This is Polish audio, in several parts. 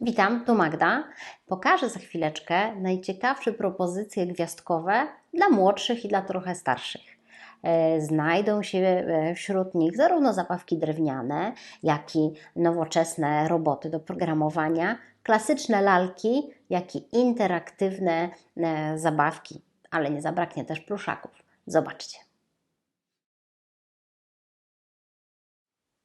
Witam, tu Magda. Pokażę za chwileczkę najciekawsze propozycje gwiazdkowe dla młodszych i dla trochę starszych. E, Znajdą się e, wśród nich zarówno zabawki drewniane, jak i nowoczesne roboty do programowania, klasyczne lalki, jak i interaktywne e, zabawki, ale nie zabraknie też pluszaków. Zobaczcie.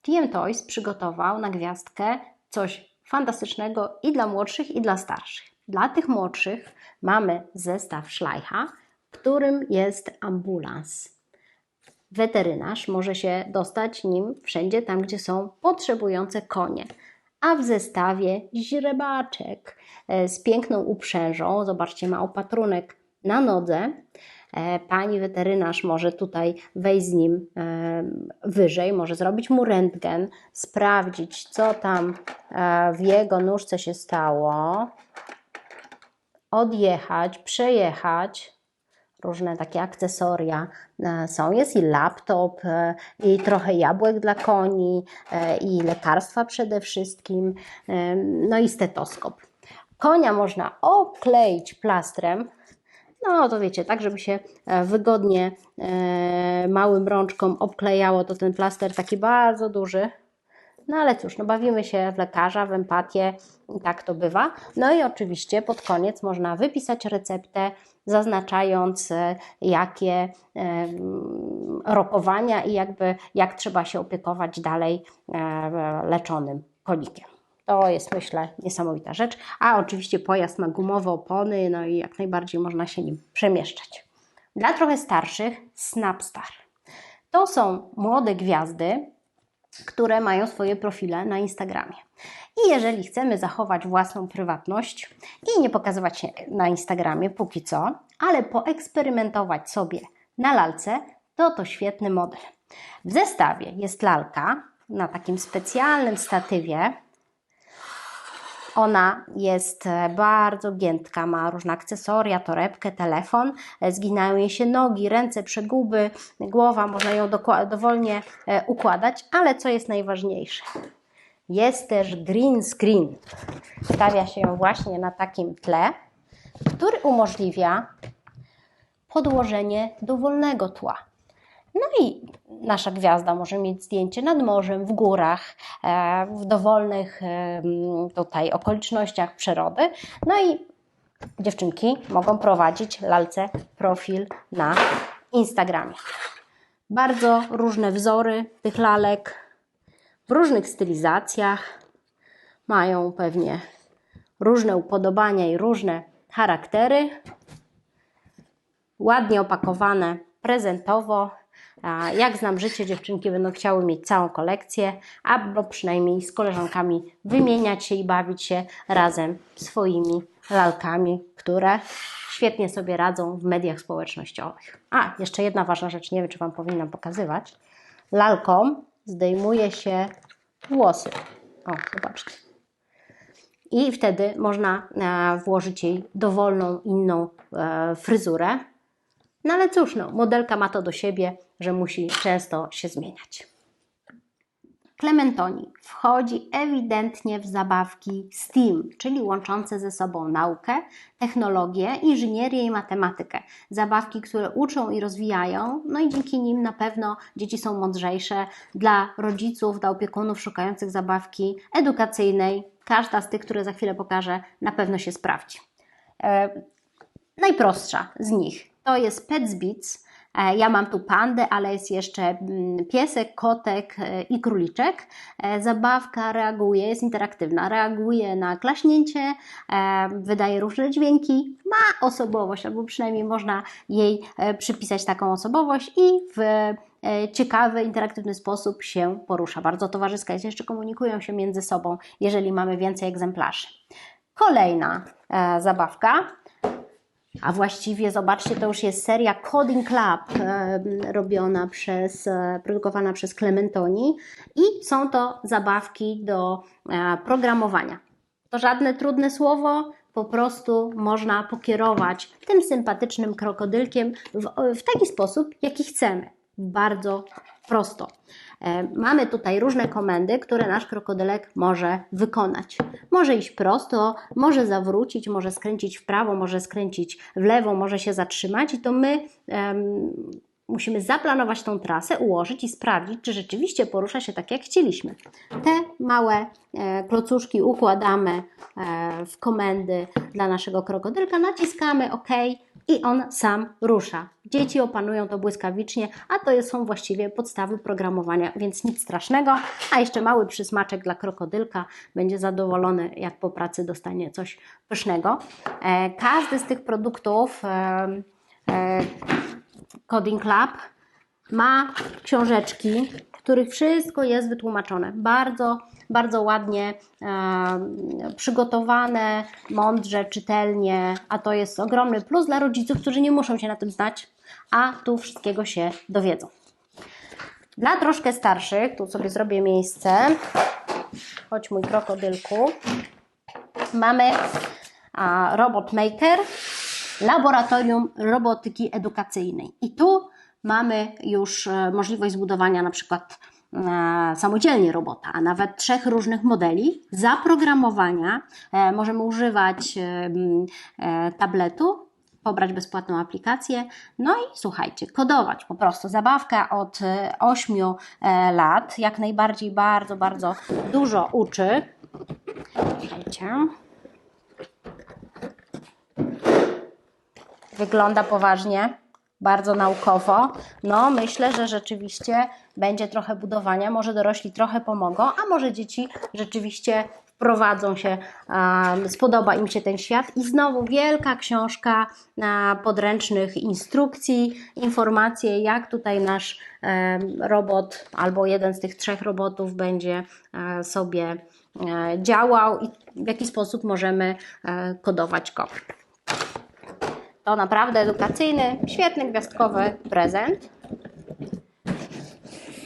TM Toys przygotował na gwiazdkę coś fantastycznego i dla młodszych, i dla starszych. Dla tych młodszych mamy zestaw Schleicha, w którym jest ambulans. Weterynarz może się dostać nim wszędzie tam, gdzie są potrzebujące konie. A w zestawie źrebaczek e, z piękną uprzężą. Zobaczcie, ma opatrunek na nodze. E, Pani weterynarz może tutaj wejść z nim e, wyżej, może zrobić mu rentgen, sprawdzić, co tam e, w jego nóżce się stało, odjechać, przejechać. Różne takie akcesoria są. Jest i laptop, i trochę jabłek dla koni, i lekarstwa przede wszystkim, no i stetoskop. Konia można okleić plastrem, no to wiecie, tak żeby się e, wygodnie e, małym rączką obklejało, to ten plaster taki bardzo duży. No ale cóż, no bawimy się w lekarza, w empatię tak to bywa. No i oczywiście pod koniec można wypisać receptę, zaznaczając e, jakie mm, rokowania i jakby jak trzeba się opiekować dalej leczonym konikiem. To jest, myślę, niesamowita rzecz. A oczywiście pojazd ma gumowe opony, no i jak najbardziej można się nim przemieszczać. Dla trochę starszych, Snapstar. To są młode gwiazdy, które mają swoje profile na Instagramie. I jeżeli chcemy zachować własną prywatność i nie pokazywać się na Instagramie póki co, ale poeksperymentować sobie na lalce, to to świetny model. W zestawie jest lalka na takim specjalnym statywie, ona jest e, bardzo giętka, ma różne akcesoria, torebkę, telefon, e, zginają jej się nogi, ręce, przeguby, głowa, można ją dowolnie e, układać, ale co jest najważniejsze? Jest też green screen. Stawia się ją właśnie na takim tle, który umożliwia podłożenie dowolnego tła. No i nasza gwiazda może mieć zdjęcie nad morzem, w górach, e, w dowolnych em, tutaj okolicznościach przyrody. No i dziewczynki mogą prowadzić lalce profil na Instagramie. Bardzo różne wzory tych lalek w różnych stylizacjach. Mają pewnie różne upodobania i różne charaktery ładnie opakowane prezentowo. A Jak znam życie, dziewczynki będą chciały mieć całą kolekcję, albo przynajmniej z koleżankami wymieniać się i bawić się razem swoimi lalkami, które świetnie sobie radzą w mediach społecznościowych. A, jeszcze jedna ważna rzecz, nie wiem, czy Wam powinnam pokazywać. Lalką zdejmuje się włosy. O, zobaczcie. I wtedy można e, włożyć jej dowolną inną e, fryzurę. No ale cóż, no, modelka ma to do siebie, że musi często się zmieniać. Clementoni wchodzi ewidentnie w zabawki STEAM, czyli łączące ze sobą naukę, technologię, inżynierię i matematykę. Zabawki, które uczą i rozwijają, no i dzięki nim na pewno dzieci są mądrzejsze. Dla rodziców, dla opiekunów szukających zabawki edukacyjnej, każda z tych, które za chwilę pokażę, na pewno się sprawdzi. E, najprostsza z nich to jest Pets Beats. E, Ja mam tu pandę, ale jest jeszcze mm, piesek, kotek e, i króliczek. E, Zabawka reaguje, jest interaktywna, reaguje na klaśnięcie, wydaje różne dźwięki, ma osobowość, albo przynajmniej można jej przypisać taką osobowość i w ciekawy, interaktywny sposób się porusza. Bardzo towarzyska jest, jeszcze komunikują się między sobą, jeżeli mamy więcej egzemplarzy. Kolejna zabawka a właściwie zobaczcie, to już jest seria Coding Club robiona przez, e, produkowana przez Clementoni i są to zabawki do e, programowania. To żadne trudne słowo, po prostu można pokierować tym sympatycznym krokodylkiem w, w taki sposób, jaki chcemy. Bardzo prosto. E, Mamy tutaj różne komendy, które nasz krokodylek może wykonać. Może iść prosto, może zawrócić, może skręcić w prawo, może skręcić w lewo, może się zatrzymać i to my em, musimy zaplanować tą trasę, ułożyć i sprawdzić, czy rzeczywiście porusza się tak, jak chcieliśmy. Te małe e, klocuszki układamy e, w komendy dla naszego krokodylka, naciskamy OK i on sam rusza. Dzieci opanują to błyskawicznie, a to są właściwie podstawy programowania, więc nic strasznego. A jeszcze mały przysmaczek dla krokodylka, będzie zadowolony, jak po pracy dostanie coś pysznego. E, Każdy z tych produktów Coding Club ma książeczki, w których wszystko jest wytłumaczone. Bardzo, bardzo ładnie e, przygotowane, mądrze, czytelnie, a to jest ogromny plus dla rodziców, którzy nie muszą się na tym znać, a tu wszystkiego się dowiedzą. Dla troszkę starszych, tu sobie zrobię miejsce, chodź mój krokodylku, mamy a, Robot Maker, Laboratorium Robotyki Edukacyjnej. I tu mamy już e, możliwość zbudowania na przykład e, samodzielnie robota, a nawet trzech różnych modeli zaprogramowania. E, możemy używać tabletu, pobrać bezpłatną aplikację, no i słuchajcie, kodować po prostu. Zabawka od 8 lat, jak najbardziej bardzo, bardzo dużo uczy. Słuchajcie. Wygląda poważnie, bardzo naukowo. No, myślę, że rzeczywiście będzie trochę budowania. Może dorośli trochę pomogą, a może dzieci rzeczywiście wprowadzą się, spodoba im się ten świat. I znowu wielka książka podręcznych instrukcji, informacje, jak tutaj nasz robot albo jeden z tych trzech robotów będzie um, sobie um, działał i w jaki sposób możemy um, kodować go. To naprawdę edukacyjny, świetny, gwiazdkowy prezent.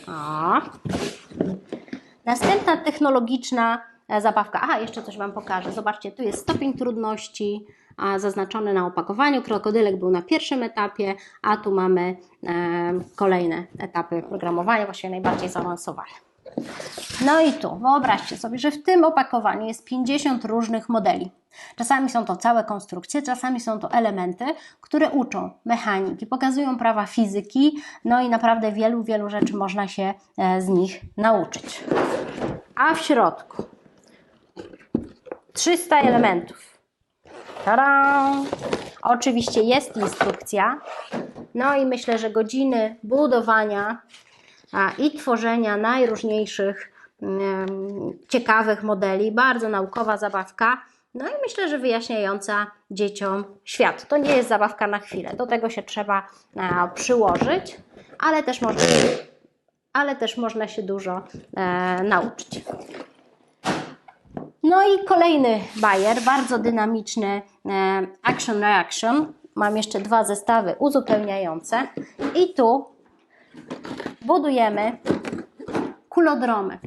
O. Następna technologiczna e, zabawka. Aha, jeszcze coś Wam pokażę. Zobaczcie, tu jest stopień trudności zaznaczony na opakowaniu. Krokodylek był na pierwszym etapie, a tu mamy e, kolejne etapy programowania, właściwie najbardziej zaawansowane. No i tu, wyobraźcie sobie, że w tym opakowaniu jest 50 różnych modeli. Czasami są to całe konstrukcje, czasami są to elementy, które uczą mechaniki, pokazują prawa fizyki, no i naprawdę wielu, wielu rzeczy można się e, z nich nauczyć. A w środku 300 elementów. Tada! Oczywiście jest instrukcja. No i myślę, że godziny budowania i tworzenia najróżniejszych ciekawych modeli. Bardzo naukowa zabawka. No i myślę, że wyjaśniająca dzieciom świat. To nie jest zabawka na chwilę. Do tego się trzeba e, przyłożyć, ale też można, ale też można się dużo e, nauczyć. No i kolejny bajer, bardzo dynamiczny e, Action Reaction. Mam jeszcze dwa zestawy uzupełniające. I tu budujemy kulodromy.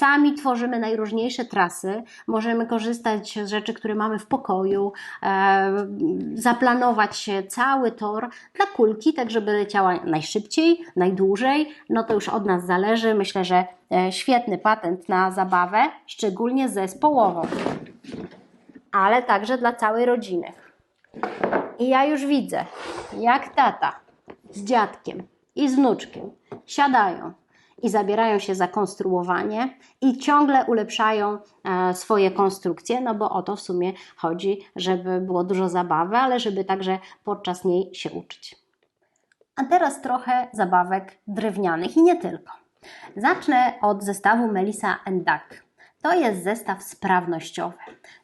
Sami tworzymy najróżniejsze trasy, możemy korzystać z rzeczy, które mamy w pokoju, e, zaplanować cały tor dla kulki, tak żeby leciała najszybciej, najdłużej. No to już od nas zależy. Myślę, że e, świetny patent na zabawę, szczególnie zespołową, ale także dla całej rodziny. I ja już widzę, jak tata z dziadkiem i z wnuczkiem siadają i zabierają się za konstruowanie i ciągle ulepszają e, swoje konstrukcje, no bo o to w sumie chodzi, żeby było dużo zabawy, ale żeby także podczas niej się uczyć. A teraz trochę zabawek drewnianych i nie tylko. Zacznę od zestawu Melissa and Duck. To jest zestaw sprawnościowy.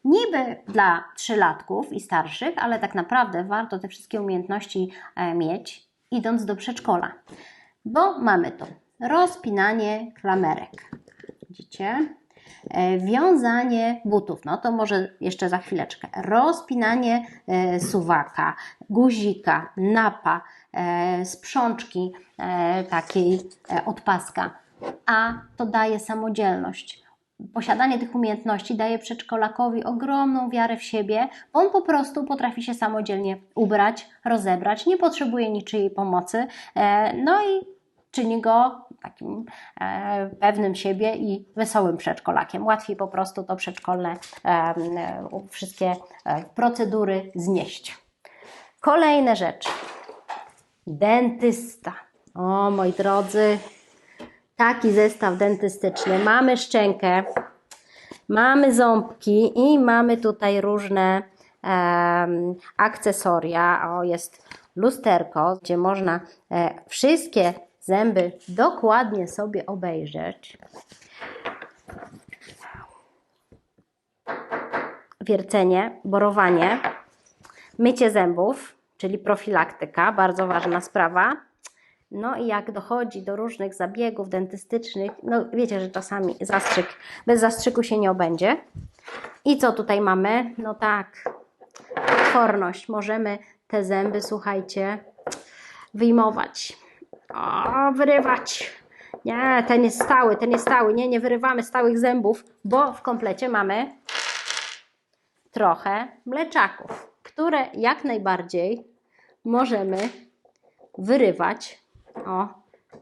Niby dla trzylatków i starszych, ale tak naprawdę warto te wszystkie umiejętności e, mieć, idąc do przedszkola. Bo mamy to rozpinanie klamerek. Widzicie? E, Wiązanie butów, no to może jeszcze za chwileczkę. Rozpinanie e, suwaka, guzika, napa, e, sprzączki takiej odpaska. A to daje samodzielność. Posiadanie tych umiejętności daje przedszkolakowi ogromną wiarę w siebie, on po prostu potrafi się samodzielnie ubrać, rozebrać, nie potrzebuje niczyjej pomocy. No i czyni go takim e, pewnym siebie i wesołym przedszkolakiem. Łatwiej po prostu to przedszkolne e, e, wszystkie procedury znieść. Kolejne rzeczy. Dentysta. O, moi drodzy, taki zestaw dentystyczny. Mamy szczękę, mamy ząbki i mamy tutaj różne akcesoria. O, jest lusterko, gdzie można e, wszystkie zęby dokładnie sobie obejrzeć. Wiercenie, borowanie, mycie zębów, czyli profilaktyka, bardzo ważna sprawa. No i jak dochodzi do różnych zabiegów dentystycznych, no wiecie, że czasami zastrzyk, bez zastrzyku się nie obędzie. I co tutaj mamy? No tak, odporność. Możemy te zęby, słuchajcie, wyjmować. O, wyrywać. Nie, ten jest stały, ten jest stały. Nie, nie wyrywamy stałych zębów, bo w komplecie mamy trochę mleczaków, które jak najbardziej możemy wyrywać, o,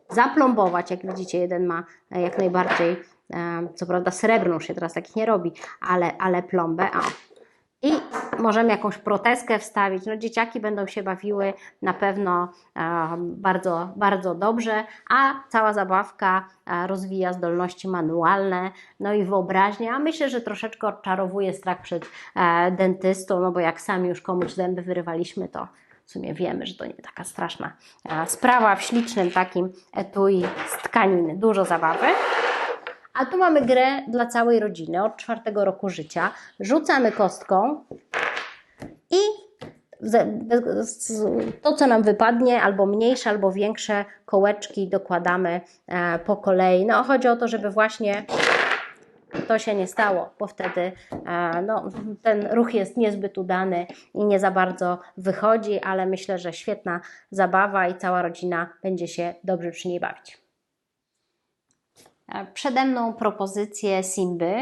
zaplombować. Jak widzicie, jeden ma e, jak najbardziej, e, co prawda srebrną się teraz takich nie robi, ale, ale plombę. O. I możemy jakąś protezkę wstawić. No, dzieciaki będą się bawiły na pewno e, bardzo, bardzo dobrze, a cała zabawka e, rozwija zdolności manualne, no i wyobraźnię. A myślę, że troszeczkę odczarowuje strach przed e, dentystą, no bo jak sami już komuś zęby wyrywaliśmy, to w sumie wiemy, że to nie taka straszna sprawa w ślicznym takim etui z tkaniny. Dużo zabawy. A tu mamy grę dla całej rodziny od czwartego roku życia. Rzucamy kostką i to, co nam wypadnie, albo mniejsze, albo większe kołeczki dokładamy e, po kolei. No, chodzi o to, żeby właśnie to się nie stało, bo wtedy e, no, ten ruch jest niezbyt udany i nie za bardzo wychodzi, ale myślę, że świetna zabawa i cała rodzina będzie się dobrze przy niej bawić. E, Przede mną propozycje Simby.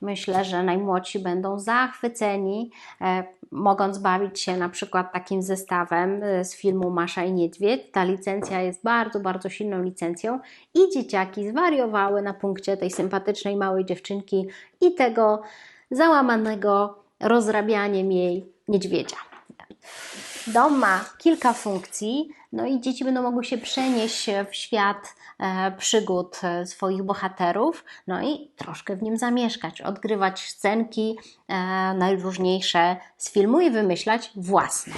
Myślę, że najmłodsi będą zachwyceni, e, mogąc bawić się na przykład takim zestawem e, z filmu Masza i Niedźwiedź. Ta licencja jest bardzo, bardzo silną licencją i dzieciaki zwariowały na punkcie tej sympatycznej małej dziewczynki i tego załamanego rozrabianiem jej niedźwiedzia. Dom ma kilka funkcji, no i dzieci będą mogły się przenieść w świat e, przygód e, swoich bohaterów, no i troszkę w nim zamieszkać, odgrywać scenki e, najróżniejsze z filmu i wymyślać własne.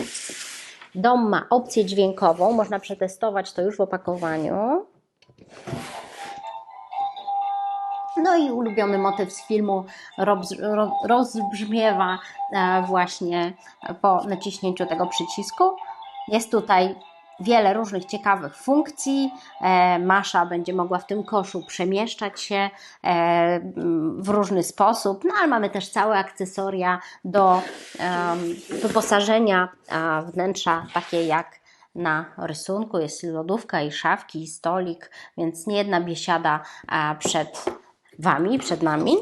Dom ma opcję dźwiękową, można przetestować to już w opakowaniu. No i ulubiony motyw z filmu roz, ro, rozbrzmiewa e, właśnie po naciśnięciu tego przycisku. Jest tutaj wiele różnych ciekawych funkcji. E, Masza będzie mogła w tym koszu przemieszczać się e, w różny sposób, no ale mamy też całe akcesoria do wyposażenia wnętrza, takie jak na rysunku. Jest lodówka, i szafki, i stolik, więc nie jedna biesiada a, przed Wami, przed nami.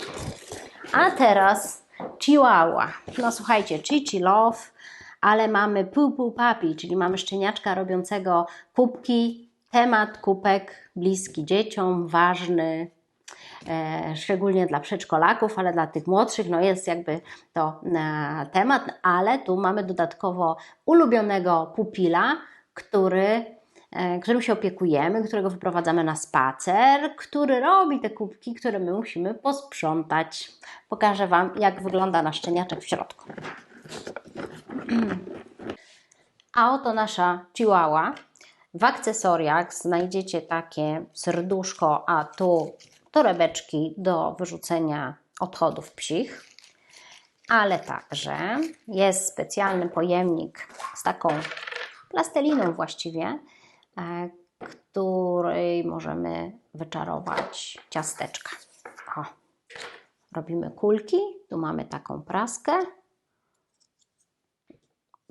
A teraz Chihuahua. No słuchajcie, Chichi Love, ale mamy Poo Papi, czyli mamy szczeniaczka robiącego pupki. Temat kupek bliski dzieciom, ważny, e, szczególnie dla przedszkolaków, ale dla tych młodszych, no jest jakby to e, temat, ale tu mamy dodatkowo ulubionego pupila, który e, którym się opiekujemy, którego wyprowadzamy na spacer, który robi te kubki, które my musimy posprzątać. Pokażę Wam, jak wygląda nasz szczeniaczek w środku. A oto nasza chihuahua. W akcesoriach znajdziecie takie serduszko, a tu torebeczki do wyrzucenia odchodów psich. Ale także jest specjalny pojemnik z taką plasteliną właściwie, e, której możemy wyczarować ciasteczka. O. Robimy kulki, tu mamy taką praskę,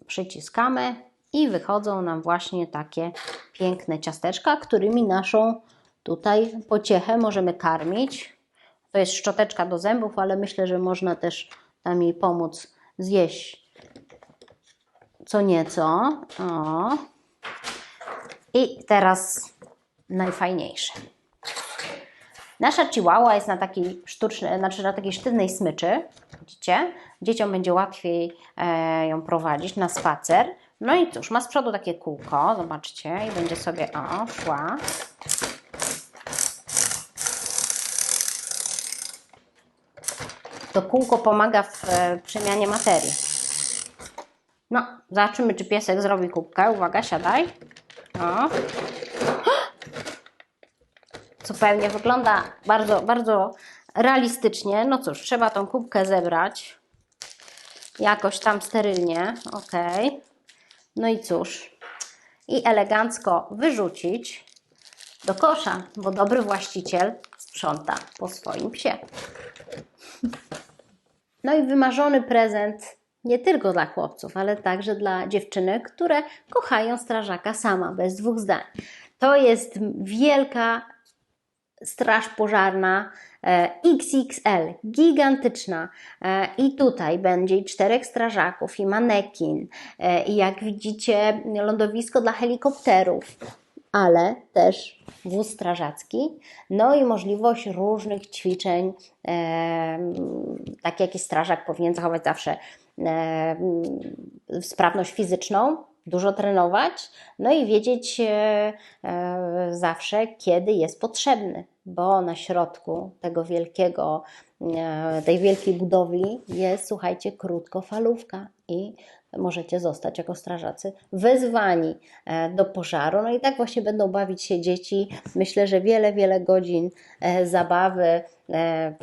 przyciskamy i wychodzą nam właśnie takie piękne ciasteczka, którymi naszą tutaj pociechę możemy karmić. To jest szczoteczka do zębów, ale myślę, że można też tam jej pomóc zjeść co nieco. O. I teraz najfajniejsze. Nasza chihuahua jest na takiej sztucznej, znaczy na takiej sztywnej smyczy, widzicie? Dzieciom będzie łatwiej e, ją prowadzić na spacer. No i cóż, ma z przodu takie kółko, zobaczcie, i będzie sobie, o, szła. To kółko pomaga w e, przemianie materii. No, zobaczymy, czy piesek zrobi kubkę. Uwaga, siadaj. O. Zupełnie wygląda bardzo, bardzo realistycznie. No cóż, trzeba tą kubkę zebrać. Jakoś tam sterylnie. Ok. No i cóż. I elegancko wyrzucić do kosza, bo dobry właściciel sprząta po swoim psie. No i wymarzony prezent nie tylko dla chłopców, ale także dla dziewczynek, które kochają strażaka sama, bez dwóch zdań. To jest wielka straż pożarna XXL, gigantyczna. E, I tutaj będzie i czterech strażaków, i manekin, e, i jak widzicie, lądowisko dla helikopterów, ale też wóz strażacki, no i możliwość różnych ćwiczeń, e, tak jak i strażak powinien zachować zawsze e, sprawność fizyczną, dużo trenować, no i wiedzieć e, e, zawsze, kiedy jest potrzebny, bo na środku tego wielkiego, e, tej wielkiej budowli jest, słuchajcie, krótkofalówka i możecie zostać jako strażacy wezwani e, do pożaru. No i tak właśnie będą bawić się dzieci. Myślę, że wiele, wiele godzin e, zabawy e,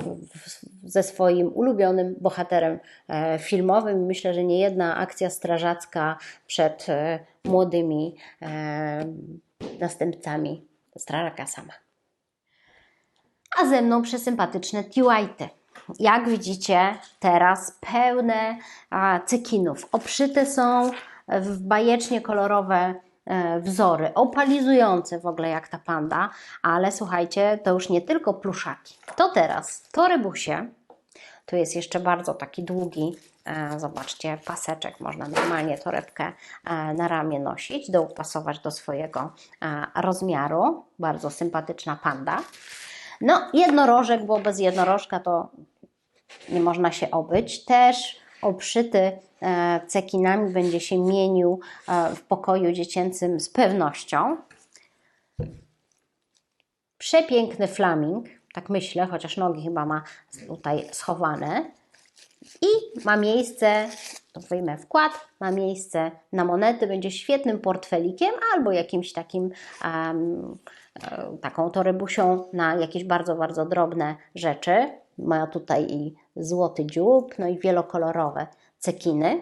ze swoim ulubionym bohaterem filmowym. Myślę, że nie jedna akcja strażacka przed młodymi następcami strażaka sama. A ze mną przesympatyczne tiwajty. Jak widzicie, teraz pełne cekinów. Obszyte są w bajecznie kolorowe e, wzory, opalizujące w ogóle jak ta panda, ale słuchajcie, to już nie tylko pluszaki. To teraz torybusie. Tu jest jeszcze bardzo taki długi, e, zobaczcie, paseczek. Można normalnie torebkę e, na ramię nosić, dopasować do swojego rozmiaru. Bardzo sympatyczna panda. No, jednorożek, bo bez jednorożka to nie można się obyć. Też obszyty e, cekinami będzie się mienił e, w pokoju dziecięcym z pewnością. Przepiękny flaming, tak myślę, chociaż nogi chyba ma tutaj schowane. I ma miejsce, to wyjmę wkład, ma miejsce na monety, będzie świetnym portfelikiem albo jakimś takim, e, taką torebusią na jakieś bardzo, bardzo drobne rzeczy. Ma tutaj i złoty dziób, no i wielokolorowe cekiny.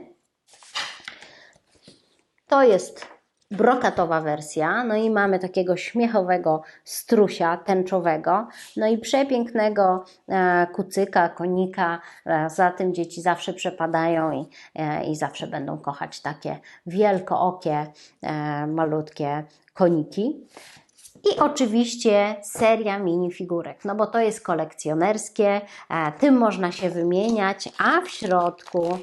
To jest brokatowa wersja, no i mamy takiego śmiechowego strusia tęczowego, no i przepięknego e, kucyka, konika. E, za tym dzieci zawsze przepadają i, e, i zawsze będą kochać takie wielkookie, malutkie koniki. I oczywiście seria minifigurek, no bo to jest kolekcjonerskie, tym można się wymieniać, a w środku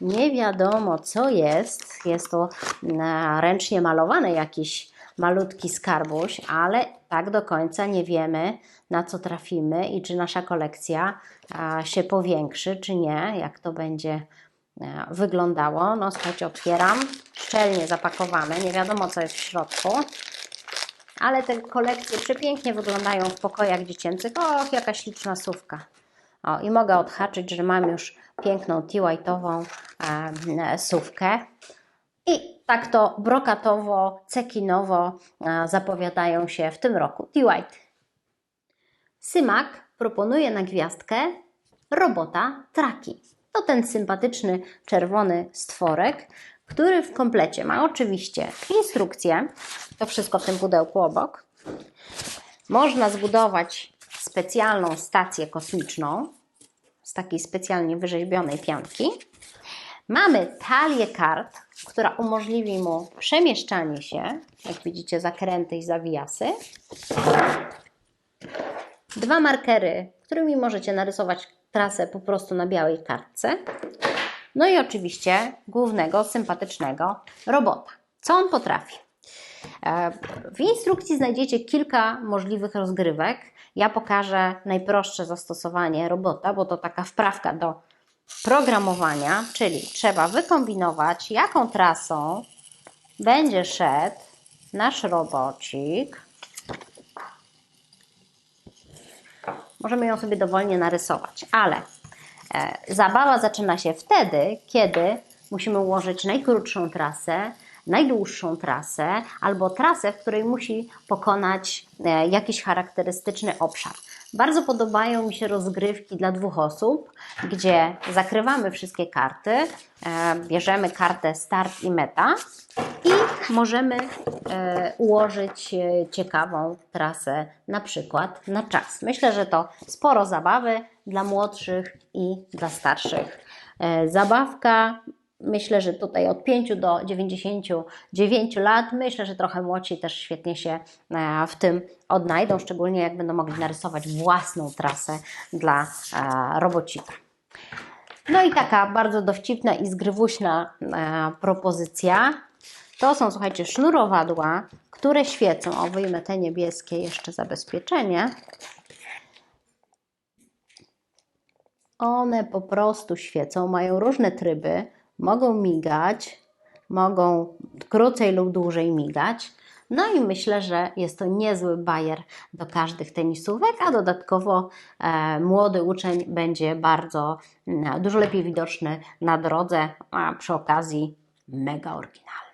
nie wiadomo co jest. Jest to e, ręcznie malowany jakiś malutki skarbuś, ale tak do końca nie wiemy na co trafimy i czy nasza kolekcja się powiększy, czy nie, jak to będzie wyglądało. No słuchajcie, otwieram, szczelnie zapakowane, nie wiadomo co jest w środku. Ale te kolekcje przepięknie wyglądają w pokojach dziecięcych. Och, jaka śliczna sówka. O, i mogę odhaczyć, że mam już piękną tiwajtową e, sówkę. I tak to brokatowo, cekinowo e, zapowiadają się w tym roku Tiwajty. Symak proponuje na gwiazdkę robota Traki. To ten sympatyczny czerwony stworek, który w komplecie ma oczywiście instrukcję, to wszystko w tym pudełku obok. Można zbudować specjalną stację kosmiczną z takiej specjalnie wyrzeźbionej pianki. Mamy talię kart, która umożliwi mu przemieszczanie się, jak widzicie, zakręty i zawijasy. Dwa markery, którymi możecie narysować trasę po prostu na białej kartce. No i oczywiście głównego, sympatycznego robota. Co on potrafi? E, W instrukcji znajdziecie kilka możliwych rozgrywek. Ja pokażę najprostsze zastosowanie robota, bo to taka wprawka do programowania, czyli trzeba wykombinować, jaką trasą będzie szedł nasz robocik. Możemy ją sobie dowolnie narysować, ale zabawa zaczyna się wtedy, kiedy musimy ułożyć najkrótszą trasę, najdłuższą trasę albo trasę, w której musi pokonać e, jakiś charakterystyczny obszar. Bardzo podobają mi się rozgrywki dla dwóch osób, gdzie zakrywamy wszystkie karty, e, bierzemy kartę start i meta i możemy e, ułożyć e, ciekawą trasę na przykład na czas. Myślę, że to sporo zabawy dla młodszych i dla starszych. E, Zabawka, myślę, że tutaj od 5 do 99 lat, myślę, że trochę młodsi też świetnie się e, w tym odnajdą, szczególnie jak będą mogli narysować własną trasę dla e, robocika. No i taka bardzo dowcipna i zgrywuśna propozycja. To są, słuchajcie, sznurowadła, które świecą. O, wyjmę te niebieskie jeszcze zabezpieczenie. One po prostu świecą, mają różne tryby, mogą migać, mogą krócej lub dłużej migać. No i myślę, że jest to niezły bajer do każdych tenisówek, a dodatkowo e, młody uczeń będzie bardzo mm, dużo lepiej widoczny na drodze, a przy okazji mega oryginalny.